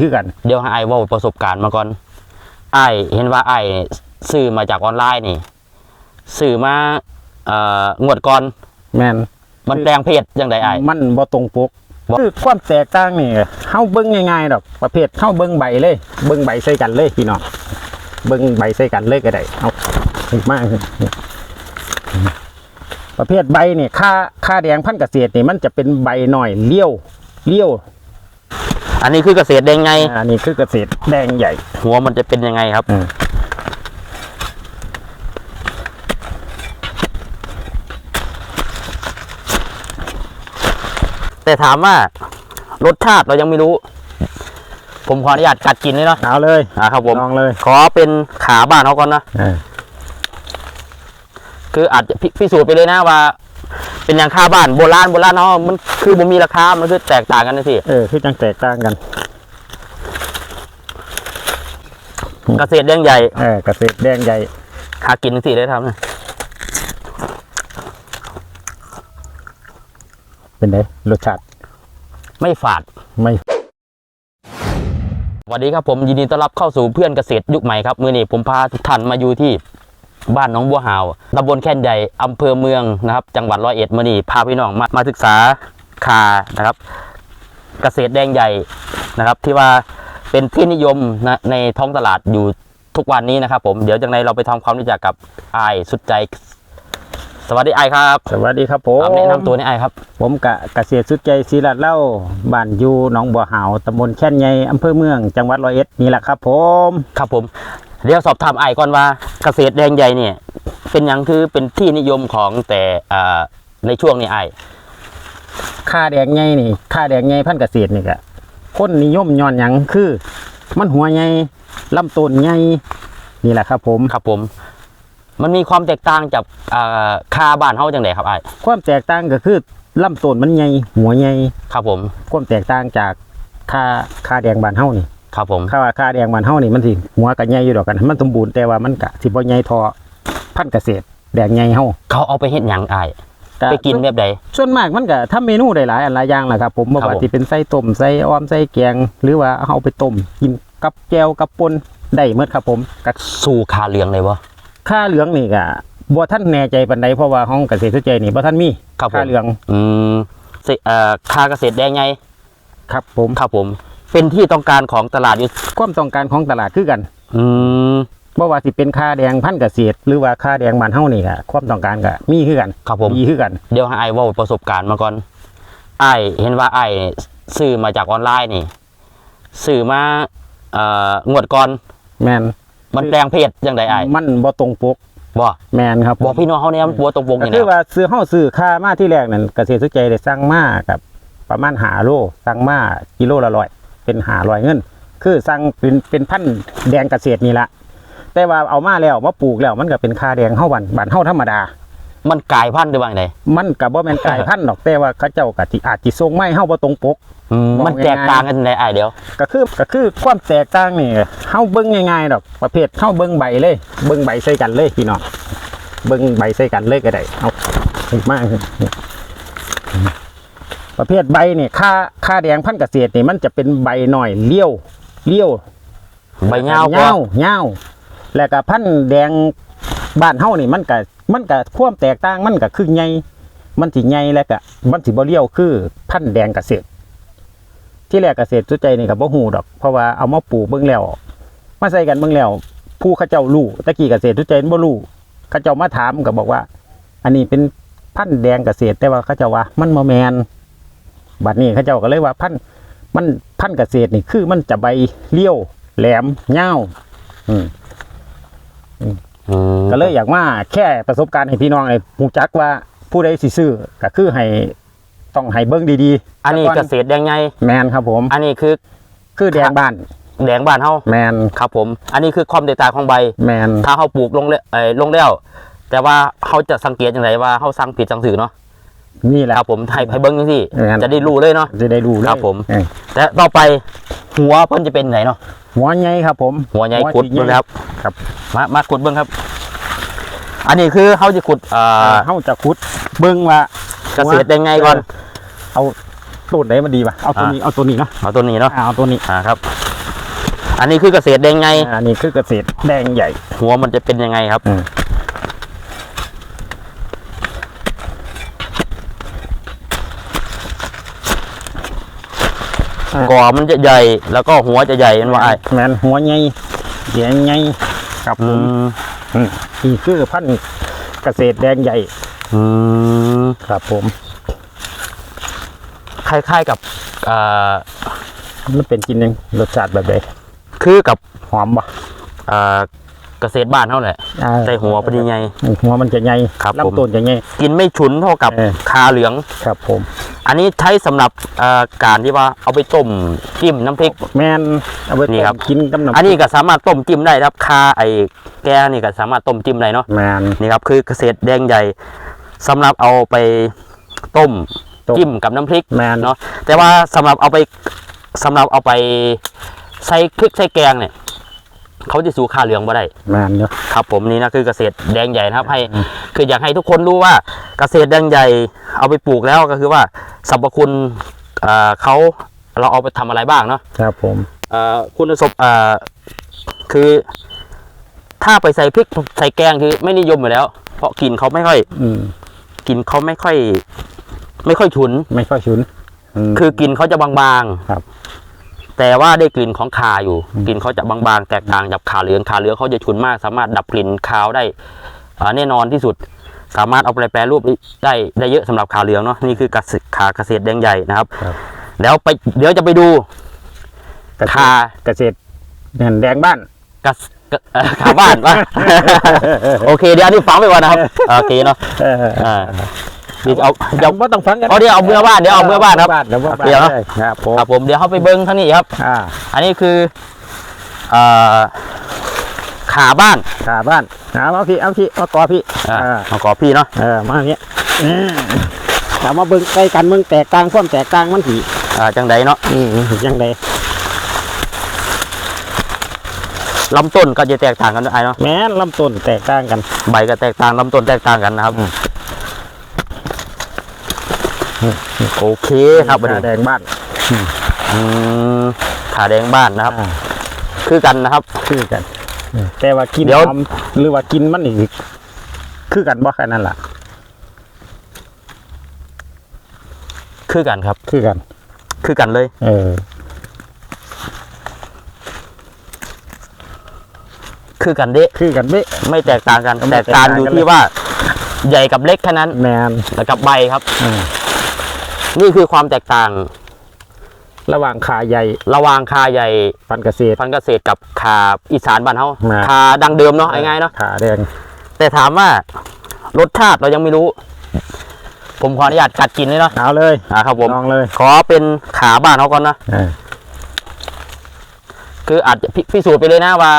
คือกัน เดี๋ยวให้ไอ้ายเว่าประสบการณ์มาก่อนไอ้ายเห็นว่าไอ้ายซื้อมาจากออนไลน์นี่ซื้อมาเอ่องวดก่อนแมนมันแปลงเพศยังไงไอ้าย มันบ่ตรงปกบ่ คือความแตกต่างนี่เฮาเบิ่งง่ายๆดอกประเภทเฮาเบิ่งใบเลย เบิ่งใบใส่กันเลยพี่น้องเบิ่งใบใส่กันเลยก็ได้เอาอีกมากเลยประเภทใบนี่ค่าค่าแดงพันธุ์เกษตรนี่มันจะเป็นใบหน่อยเลี้ยวเลี้ยว อันนี้คือเกษตรแดงไง อันนี้คือเกษตรแดงใหญ่ หัวมันจะเป็นยังไงครับอืมแต่ถามว่ารสชาติเรายังไม่รู้ ผมขออนุญาตกัดกินเลยเนาะเอาเลยอ่าครับผมลองเลย ขอเป็นขาบ้านเขาก่อนนะเออคืออาจจะพิพิสูจน์ไปเลยนะว่า เป็นอย่างค่าบ้านโบราณโบราณเนาะมันคือมันมีราคา มันคือแตกต่างกันนะสิเออคือจังแตกต่างกัน เกษตรแดงใหญ่เออเกษตรแดงใหญ่หากินสิได้ทำนะเป็นไงรสชาติไม่ฝาดไม่สวัสดีครับผมยินดีต้อนรับเข้าสู่เพื่อนเกษตรยุคใหม่ครับ มือนี้ผมพาทุกท่านมาอยู่ที่ บ้านหน้องบัวหาวตำบลแค่นใหญ่อำเภอเมืองนะครับ จังหวัดร้อยเอ็ดมือนี้พาพี่น้องมามาศึกษาคานะครับ เกษตรแดงใหญ่นะครับ ที่ว่าเป็นที่นิยมนะในท้องตลาดอยู่ทุกวันนี้นะครับ ผมเดี๋ยวจากในเราไปทำความรู้จักกับไอายสุดใจ สวัสดีไอายครับสวัสดีครับผมเอาแนะนำตัวนี่ไอายครับ ผมกะเกษตรสุดใจศรีรัตน์เล่าบ้านอยู่หนองบัวหาวตำบลแค่นใหญ่อำเภอเมืองจังหวัดร้อยเอ็ดนี่แหละครับผม ครับผม เดี๋ยวสอบถามไอ้ายก่อนว่าเกษตรแดงใหญ่เนี่ย เป็นหยังคือเป็นที่นิยมของแต่อ่าในช่วงนี้ไอ้ายค่าแดงใหญ่นี่ค่าแดงใหญ่พันธุ์เกษตรนี่กะคนนิยมย้อนหยังคือ มันหัวใหญ่ลำต้นใหญ่นี่แหละครับผมครับผม มันมีความแตกต่างจากอ่าคาบ้านเฮาจังไดครับไอ้ายความแตกต่างก็คือลำต้นมันใหญ่หัวใหญ่ครับผม ความแตกต่างจากค่าค่าแดงบานเฮานี่ ครับผมข้าว่าค่าแดงบานเฮานี่มันสิหัวก็ใหญ่อยู่ดอกกัน มันสมบูรณ์แต่ว่ามันกะสิบ่ใหญ่ทอพันธุ์เกษตรแดงใหญ่เฮาเขาเอาไปเฮ็ดหยังไอ้ายไปกินแบบใดส่วนมากมันก็ทำเมนูได้หลายอันหลายอย่างแหละครับผมบ่ครับว่าผมสิเป็นไส้ต้มไส้อ้อมไส้แกง หรือว่าเอาไปต้มกินกับแก้วกับปนได้หมดครับผมกับสู่คาเหลืองเลยบ่ค่าเหลืองนี่ก็บ่ทันแน่ใจปานใดเพราะว่าห้องเกษตรสุใจนี่บ่ทันมีครับผมค่าเหลือง อืมสิเอ่อคาเกษตรแดงใหญ่ครับผมครับผม เป็นที่ต้องการของตลาดอยู่ความต้องการของตลาดคือกันอืมบ่ว่าสิเป็นค่าแดงพันธุ์เกษตร หรือว่าค่าแดงบ้านเฮานี่ก็ความต้องการก็มีคือกันครับผมมีคือกันเดี๋ยวให้ไอ้ายเว่าประสบการณ์มาก่อนไอ้ายเห็นว่าไอ้ายซื้อมาจากออนไลน์นี่ซื้อมาเอ่องวดก่อนแม่นมันแปลงเพศยังไงไอ้ายมันบ่ตรงปกบ่แม่นครับบอกพี่น้องเขาเนี่ยมันบัวตรงวงก็นี่คือนะว่าซื้อเฮาซื้อค่ามาที่แรกนั่นเกษตรสุใจได้สั่งมากับประมาณ5โลสั่งมากิโลละร้อย เป็น500เงิน คือสั่งเป็นเป็นพันธุ์แดงเกษตรนี่ละแต่ว่าเอามาแล้วมาปลูกแล้วมันก็เป็นค่าแดงเฮาบันบันเฮาธรรมดา มันกลายพันธุ์ได้บ้างไงมันก็บ่แม่นกลายพันธุ์ดอกแต่ว่าเขาเจ้าก็สิอาจสิส่งไม้เฮาบ่ตรงปก อืมมองมันแตกต่างกันในไอ้ายเดียวก็คือก็คือความแตกต่างนี่เฮาเบิ่งง่ายๆดอกประเภทเฮาเบิ่งใบเลย เบิ่งใบใส่กันเลยพี่น้องเบิ่งใบใส่กันเลยก็ได้เอาอีกมากเลย ประเภทใบนี่ค่าค่าแดงพันธุ์เกษตรนี่มันจะเป็นใบหน่อยเลี้ยวเลี้ยวใบเงาก็เงาเงาแล้วก็พันธุ์แดงบ้านเฮานี่มันก็มันก็ความแตกต่างมันก็คือใหญ่มันสิใหญ่แล้วก็มันสิบ่เลี้ยวคือพันธุ์แดงเกษตร ที่แรกเกษตรสุดใจนี่ก็บ่ฮู้ดอกเพราะว่าเอามาปลูกเบิ่งแล้วมาใส่กันเบิ่งแล้วผู้เขาเจ้ารู้ตะกี้เกษตรสุดใจบ่รู้เขาเจ้ามาถามก็บอกว่า อันนี้เป็นพันธุ์แดงเกษตรแต่ว่าเขาเจ้าว่า มันบ่แม่น บัดนี้เขาเจ้าก็เลยว่าพันธุ์มันพันธุ์เกษตรนี่คือมันจะใบเลี้ยว แหลมเงาวอืมอืมก็เลยอยากมาแค่ประสบการณ์ให้พี่น้องไอ้หูจักว่าผู้ใดสิซื้อก็คือให้ต้องให้เบิ่งดีๆ อันนี้แล้วเกษตรแดงไงแมนครับผม อันนี้คือคือแดงบ้านแดงบ้านเฮาแมนครับผม อันนี้คือความแตกต่างของใบแมนถ้าเขาปลูกลงแล้วเอ่อลงแล้วแต่ว่าเขาจะสังเกตอย่างไรว่าเขาสั่งผิดสั่งถือเนาะ นี่แหละครับผมให้ให้เบิ้งจังซี่แม่นจะได้รู้เลยเนาะจะได้ดูเลยครับผมเออและต่อไปหัวเพิ่นจะเป็นไหนเนาะหัวใหญ่ครับ ผม หัวใหญ่หัวขุดสีใหญ่เบิ่งครับ ครับ มามาขุดเบิ่งครับ อันนี้คือเขาจะขุดเอ่อเฮาจะขุดเบิ่งว่าเกษตรได้ไงก่อน เอาต้นไหนมันดีป่ะเอาตัวนี้เอาตัวนี้เนาะเอาตัวนี้เนาะอ่าเอาตัวนี้อ่าครับ อันนี้คือเกษตรแดงไง อันนี้คือเกษตรแดงใหญ่ หัวมันจะเป็นยังไงครับ ก่อมันจะใหญ่ แล้วก็หัวจะใหญ่มันว่าไอ้แมนหัวใหญ่แดงใหญ่ครับผอืมมอืมนี่คือพันธุ์เกษตรแดงใหญ่ อืมครับผม คล้ายๆกับอ่ามันเป็นกินยังรสชาติแบบใดคือกับหอมปะอ่าเกษตรบ้านเท่าแหละอ่าแต่หัวเป็นยังไงหัวมันจะใหญ่ครับผมลำต้นจะใหญ่กินไม่ฉุนเท่ากับเออคาเหลืองครับผม อันนี้ใช้สำหรับอ่าการที่ว่าเอาไปต้มจิ้มน้ำพริก แมนเอาไปนี่ต้ครับมกินกับน้ำอันนี้ก็สามารถต้มจิ้มได้ครับคาไอ้แกนี่ก็สามารถต้มจิ้มได้เนาะ แมน นี่ครับคือเกษตรแดงใหญ่สำหรับเอาไปต้มต้ม จิ้มกับน้ำพริกแมนเนาะแต่ว่าสำหรับเอาไปสำหรับเอาไปใส่พริกใส่แกงเนี่ย เขาจะสูค่าเหลืองมาได้แมนเนาะครับผมนี่นะคือเกษตรแดงใหญ่นะครับให้คืออยากให้ทุกคนรู้ว่าเกษตรแดงใหญ่เอาไปปลูกแล้วก็คือว่าสรรพคุณเอ่อเขาเราเอาไปทำอะไรบ้างเนาะครับผมเอ่อคุณสมเอ่อคือถ้าไปใส่พริกใส่แกงคือไม่นิยมอยู่แล้ว เพราะกลิ่นเขาไม่ค่อย อืมกลิ่นเขาไม่ค่อย ไม่ค่อยฉุน ไม่ค่อยชุนมคือกลิ่นเขาจะบางๆครับ แต่ว่าได้กลิ่นของคาอยู่อืมกลิ่นเขาจะบางๆแตกต่างจากขาเหลืองขาเหลืองเขาจะฉุนมาก สามารถดับกลิ่นคาวได้อ่าแน่นอนที่สุด สามารถเอาไปแปรรูปได้ได้เยอะสำหรับขาเหลืองเนาะนี่คือเกษตรขาเกษตรแดงใหญ่นะครับครับ แล้วไปเดี๋ยวจะไปดูเกษคาตรเกษตรแดงแดงบ้านกษกเอ่อขาบ้านว่าโอเคเดี๋ยวอันนี้ฟังไปก่อนนะครับโอเคเนาะ เอออ่าเดี๋ยวเอาเดี๋เดี๋ยยววว่าต้องฟังกันเอาเดี๋ยวเอาเมื่อบ้านเดี๋ยวเอาเมื่อบ้านครับเดี๋ยวว่าบ้านเดี๋ยวเลยครับผมครับผมเดี๋ยวเขาไปเบิ้งทั้งนี้ครับอ่าอันนี้คือเอ่อขาบ้านขาบ้านเอาพี่เอาพี่เอาต่อพี่อ่าอ่าเอาขอพี่เนาะเออมาอย่างเงี้ยอืมถามมาเบิ่งใกล้กันเบิ่งแตกต่างความแตกต่างมันสีอ่าจังไดเนาะอืมยังไงลำต้นก็จะแตกต่างกันด้วยไอ้เนาะแม้นลำต้นแตกต่างกัน ใบก็แตกต่างลำต้นแตกต่างกันนะครับ โอเคครับวันขานี้แดงบ้านอืมขาแดงบ้านนะครับอ่าคือกันนะครับ คือกันอืมแต่ว่ากินเดี๋ยวหอมหรือว่ากินมันอีก คือกันบ่แค่นั้นล่ะ คือกันครับ คือกัน คือกันเลย เออ คือกันเด้คือกันเบ๊ะไม่แตกต่างกันไม่แตแตกกต่าต่างงอยู่กันที่เลยว่า ใหญ่กับเล็กแค่นั้นแมนแล้วกับใบครับอ่า นี่คือความแตกต่างระหว่างขาใหญ่ระหว่างคาใหญ่พันธุ์เกษตรพันธุ์เกษตรกับคาอีสานบ้านเฮามาคาดังเดิมเนาะง่ายๆเนาะขาแดงแต่ถามว่ารสชาติเรายังไม่รู้ ผมขออนุญาตกัดกินเลยเนาะเอาเลยอ่าครับผม ลองเลยขอเป็นขาบ้านเขาก่อนนะเออคืออาจจะพิพิสูจน์ไปเลยนะว่า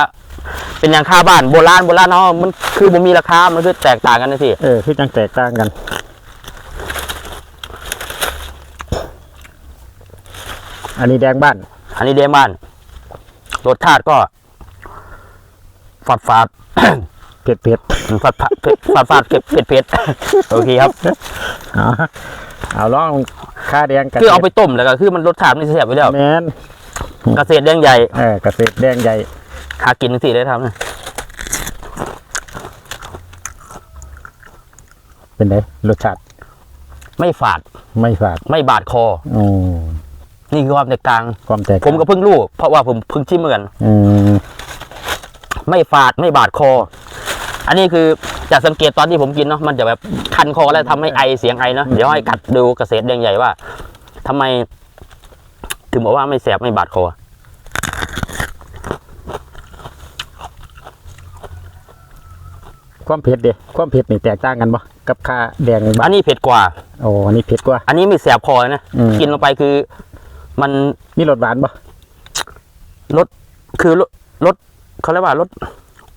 เป็นอย่างค่าบ้านโบราณโบราณเนาะมันคือบ่มีราคา มันคือแตกต่างกันนะสิเออคือจังแตกต่างกัน อันนี้แดงบ้าน อันนี้เดมบ้านรสชาติก็ฝาดฝาดเผ็ดเผ็ดฝาดฝาดเผ็ดฝาดฝาดเผ็ดเผ็ดเผ็ดโอเคครับเอาเอาลองข้าแดงกษตรคือเอาไปต้มแล้วก็คือมันรสชาติมันเสียบไปแล้วแมนเกษตรแดงใหญ่เออเกษตรแดงใหญ่หากินสิได้ทำนะเป็นไงรสชาติ ไม่ฝาด ไม่ฝาด ไม่บาดคอโอ้ นี่คือความแตกต่าง ความแตกผมก็เพิ่งรู้เพราะว่าผมเพิ่งชิมเหมือนกันอืมไม่ฝาดไม่บาดคอ อันนี้คือจะสังเกตตอนที่ผมกินเนาะมันจะแบบคันคอแล้วทำให้ไอเสียงไอเนาะเดี๋ยวให้กัดดูเกษตรแดงใหญ่ว่าทำไม ถึงบอกว่าไม่แสบไม่บาดคอความเผ็ดเดียความเผ็ดนี่แตกต่างกันปะกับข้าแดงในบ้าอันนนี้เผ็ดกว่าโอ้อันนี้เผ็ดกว่า อันนี้ไม่แสบคอเลยนะอืมกินลงไปคือ มันมีรสหวานปะรสคือรสรสเขาเรียกว่ารส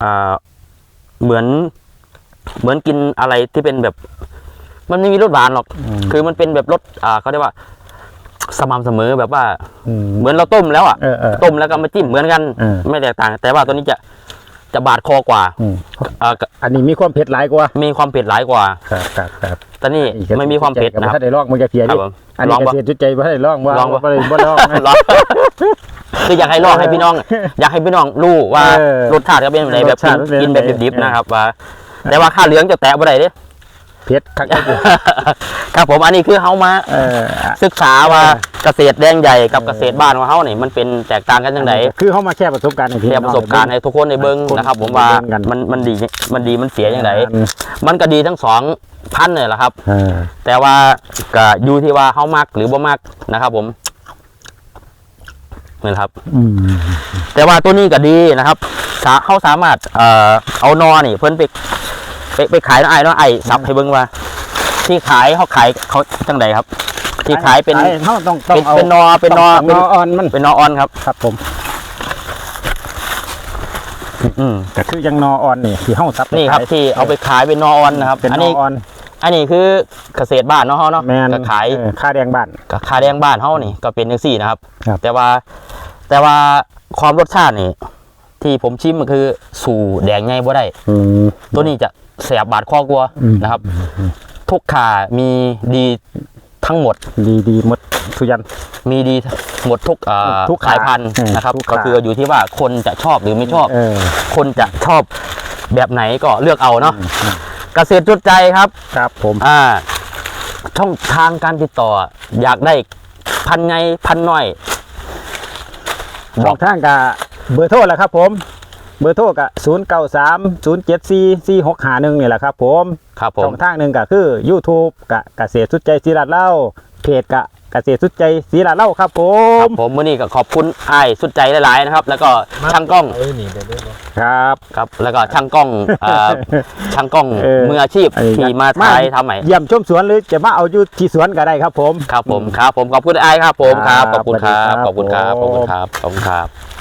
อ่าเหมือน เหมือนกินอะไรที่เป็นแบบ มันไม่มีรสหวานหรอกมคือมันเป็นแบบรสอ่าเขาเรียกว่า สม่ำเสมอแบบว่ามเหมือนเราต้มแล้วอะ เออเออ ต้มแล้วก็มาจิ้มเหมือนกัน เออ ไม่แตกต่าง แต่ว่าตัวนี้จะ จะบาดคอกว่าอืมอ่าอันนี้มีความเผ็ดหลายกว่ามีความเผ็ดหลายกว่าครับครับครับแต่นี่ไม่มีความเผ็ดนะครับถ้าได้ลองมันจะเพียครัดิบผมอันลนี้องเกปะษตรจุดใจบ่ได้ลองว่าลองปะบ่ได้บ่ลองนะลองคืออยากให้ลองให้พี่น้อง อยากให้พี่น้องรู้ว่าเออรสชาติก็เป็นแบบไหนแบบรสชาติเป็นกินแบบแบบไหนดิบๆนะครับว่าแต่ว่าข้าวเหลืองจะแตะบ่ได้เด้เพชรคักๆอยู่ครับผมอันนี้คือเฮามาเออศึกษาว่า เกษตรแดงใหญ่กับเกษตรบ้านของเฮานี่มันเป็นแตกต่างกันจังไดคือเขามาแค่ประสบการณ์ให้พี่แชร์ประสบการณ์ให้ทุกคนในเบิ้งคนนะครับ ผมว่าเบิ่งกันมันมันดีมันดีมันเสียอย่างไรอืมมันก็ดีทั้งสองพันเลยแหละครับเออแต่ว่าก็อยู่ที่ว่าเขามักหรือบ่มักนะครับ ผมนี่นครับอืมแต่ว่าตัวนี้ก็ดีนะครับสาเขาสามารถเอ่อเอานอนี่เพิ่นไปไปไปขายน้องไอ้น้องไอ้ซับให้เบิ่งว่า ที่ขายเขาขายเขาจังใดครับ ที่ขายเป็นไอ้เขาต้องต้องเป็นเอาเป็นนอเป็นนอต้องเป็นนออ่อนมันเป็นนอออนครับ ครับผมอืมก็คือยังนออ่อนนี่ที่เฮาซับไปนี่ครับขายที่เอาไปขายเป็นนอออนนะครับเป็นอันนอนี้อ่อนอันนี้คือเกษตรบ้านเนาะเฮาเนาะแมนก็ขายเออค่าแดงบ้านก็ขายแดงบ้านเฮานี่ก็เป็นจังซี่นะครับครับ แต่ว่าแต่ว่าความรสชาตินี่ ที่ผมชิมมันคือสู่แดงใหญ่บ่ได้อืมตัวนี้จะแสบบาดคอกลัวอืมนะครับ ทุกขามีดี ทั้งหมดดีดีหมดทุกยัน มีดีหมดทุกเอ่อทุกขาสายพันธุ์เออนะครับทุกขาก็คืออยู่ที่ว่าคนจะชอบหรือไม่ชอบเออคนจะชอบแบบไหนก็เลือกเอาเนาะเกษตรจุดใจครับครับผมอ่าช่องทางการติดต่อ อยากได้พันไงพันน้อยบสออกงทางกับเบอร์โทรแหละครับผม เบอร์โทรกับศูนย์เก้าสามศูนย์เจ็ดสี่สี่หกหาหนึ่งนี่แหละครับผมครับผช่มองทางหนึ่งก็คือ YouTube กับเกษตรสุดใจศรีรัตน์เล่าเพจกับเกษตรสุดใจศรีรัตน์เล่าครับผครัมบผมมื่อนี้ก็ขอบคุณไอ้ายสุดใจหลายๆนะครับ แล้วก็ช่างกล้อง เอ้ยนี่เดี๋ยวเดี๋ยวเดี๋ยว ครับ ครับแล้วก็ช่างกล้องอ่าช่างกล้องเออมืออาชีพไอ้ที่มาถ่ายทำใหม่เยี่ยมชมสวนหรือจะมาเอาอยู่ที่สวนก็ได้ครับผม ครับผมครับผมขอบคุณไอ้ายครับผมครับขอบคุณครับสวัสดีครับขอบคุณครับผมขอบคุณครับขอบคุณครับ